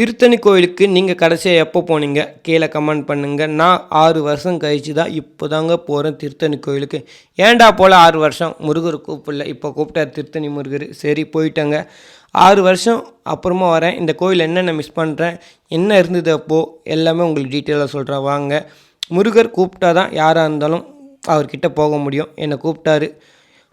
திருத்தணி கோயிலுக்கு நீங்கள் கடைசியாக எப்போ போனீங்க? கீழே கமெண்ட் பண்ணுங்கள் நான் ஆறு வருஷம் கழிச்சு தான் இப்போ தாங்க போகிறேன் திருத்தணி கோயிலுக்கு. ஏன்டா போல் ஆறு வருஷம்? முருகர் கூப்பிடல. இப்போ கூப்பிட்டார் திருத்தணி முருகர். சரி போயிட்டேங்க. ஆறு வருஷம் அப்புறமா வரேன். இந்த கோயில் என்னென்ன மிஸ் பண்ணுறேன் என்ன இருந்தது அப்போது எல்லாமே உங்களுக்கு டீட்டெயிலாக சொல்கிறேன் வாங்க. முருகர் கூப்பிட்டா தான் யாராக இருந்தாலும் அவர்கிட்ட போக முடியும். என்னை கூப்பிட்டாரு.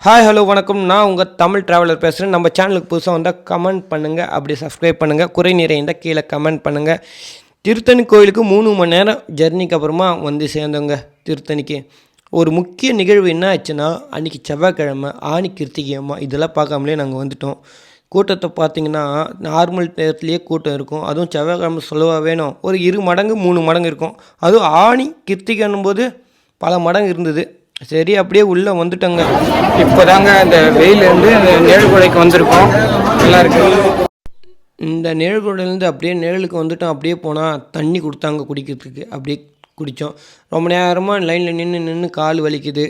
ஹாய் ஹலோ வணக்கம். நான் உங்கள் தமிழ் ட்ராவலர் பேசுகிறேன் நம்ம சேனலுக்கு புதுசாக வந்தால் கமெண்ட் பண்ணுங்கள் அப்படி சப்ஸ்கிரைப் பண்ணுங்கள் குறை நிறைந்தால் கீழே கமெண்ட் பண்ணுங்கள் திருத்தணி கோயிலுக்கு மூணு மணி நேரம் ஜெர்னிக்கு அப்புறமா வந்து சேர்ந்தோங்க திருத்தணிக்கு. ஒரு முக்கிய நிகழ்வு என்ன ஆச்சுன்னா அன்றைக்கி செவ்வாய்க்கிழமை ஆணி கிருத்திகை அம்மா இதெல்லாம் பார்க்காமலே நாங்கள் வந்துட்டோம். கூட்டத்தை பார்த்தீங்கன்னா நார்மல் நேரத்துலேயே கூட்டம் இருக்கும். அதுவும் செவ்வாய்க்கிழமை சொல்லவா வேணும். ஒரு இரு மடங்கு மூணு மடங்கு இருக்கும். அதுவும் ஆணி கிருத்திகைன்னும் போது பல மடங்கு இருந்தது. சரி அப்படியே உள்ளே வந்துட்டோங்க. இப்போதாங்க இந்த வெயிலேருந்து நேழுகுடைக்கு வந்திருக்கோம். நல்லா இருக்கு. இந்த நிழல்குடையிலேருந்து அப்படியே நிழலுக்கு வந்துட்டோம். அப்படியே போனால் தண்ணி கொடுத்தாங்க குடிக்கிறதுக்கு. அப்படியே குடித்தோம் ரொம்ப நேரமாக லைனில் நின்று நின்று கால் வலிக்குது.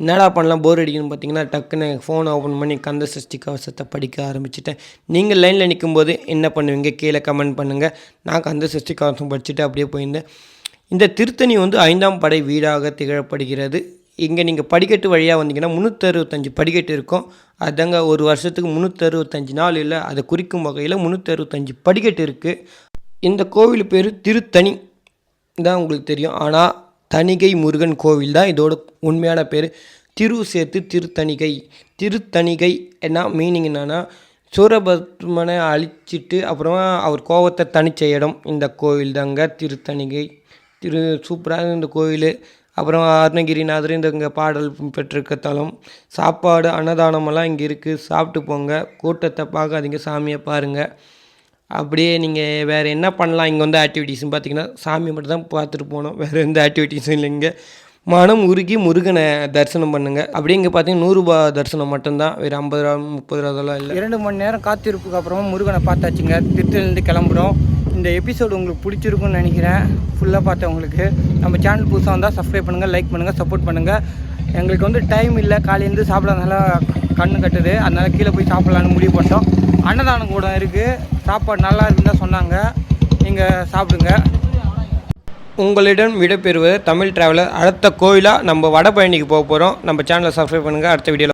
என்னடா பண்ணலாம்? போர் அடிக்குதுன்னு பார்த்தீங்கன்னா டக்குன்னு ஃபோனை ஓப்பன் பண்ணி கந்த சஷ்டி கவசத்தை படிக்க ஆரம்பிச்சிட்டேன். நீங்கள் லைனில் நிற்கும்போது என்ன பண்ணுவீங்க? கீழே கமெண்ட் பண்ணுங்கள் நான் கந்த சஷ்டி கவசம் படிச்சுட்டு அப்படியே போயிருந்தேன். இந்த திருத்தணி வந்து ஐந்தாம் படை வீடாக திகழப்படுகிறது. இங்கே நீங்கள் படிக்கட்டு வழியாக வந்தீங்கன்னா முந்நூற்றறுபத்தஞ்சு படிக்கட்டு இருக்கும். அதாங்க ஒரு வருஷத்துக்கு முந்நூற்றறுபத்தஞ்சு நாள் இல்லை அதை குறிக்கும் வகையில் முந்நூற்றறுபத்தஞ்சு படிக்கட்டு இருக்குது இந்த கோவில் பேர் திருத்தணி தான் உங்களுக்கு தெரியும். ஆனால் தணிகை முருகன் கோவில் தான் இதோட உண்மையான பேர். திரு சேர்த்து திருத்தணிகை. திருத்தணிகை என்ன மீனிங் என்னன்னா சூரபத்மனை அழிச்சிட்டு அப்புறமா அவர் கோவத்தை தணிச்ச இடம் இந்த கோவில் தாங்க திருத்தணிகை. திரு சூப்பராக இந்த கோவில் அப்புறம் அருணகிரிநாதர் இந்த இங்கே பாடல் பெற்றிருக்க தலம் சாப்பாடு அன்னதானமெல்லாம் இங்கே இருக்குது சாப்பிட்டு போங்க. கூட்டத்தை பார்க்காதீங்க. சாமியை பாருங்கள் அப்படியே நீங்கள் வேறு என்ன பண்ணலாம்? இங்கே வந்து ஆக்டிவிட்டீஸ்னு பார்த்தீங்கன்னா சாமி மட்டும் தான் பார்த்துட்டு போனோம் வேறு எந்த ஆக்டிவிட்டீஸும் இல்லைங்க மனம் உருகி முருகனை தரிசனம் பண்ணுங்கள் அப்படியே இங்கே பார்த்தீங்கன்னா நூறுரூபா தரிசனம் மட்டும்தான். வேறு ஐம்பது ரூபா முப்பது ரூபா அதெல்லாம் இல்லை. இரண்டு மணி நேரம் காத்திருப்புக்கு அப்புறமா முருகனை பார்த்தாச்சுங்க. திருத்திலேருந்து கிளம்புறோம். இந்த எபிசோடு உங்களுக்கு பிடிச்சிருக்கும்னு நினைக்கிறேன். ஃபுல்லாக பார்த்தவங்களுக்கு. நம்ம சேனல் புதுசாக வந்தால் சப்ஸ்கிரைப் பண்ணுங்கள் லைக் பண்ணுங்கள் சப்போர்ட் பண்ணுங்கள் எங்களுக்கு வந்து டைம் இல்லை. காலையிலேருந்து சாப்பிடாதனால கண்ணு கட்டுது. அதனால் கீழே போய் சாப்பிட்லான்னு முடிவு பண்ணிட்டோம். அன்னதானம் கூட இருக்குது சாப்பாடு நல்லா இருக்குன்னு தான் சொன்னாங்க. நீங்கள் சாப்பிடுங்க. உங்களிடம் விடைபெறுவது தமிழ் டிராவலர் அடுத்த கோயிலாக நம்ம வடபழனிக்கு போக போகிறோம் நம்ம சேனலை சப்ஸ்கிரைப் பண்ணுங்கள் அடுத்த வீடியோவில்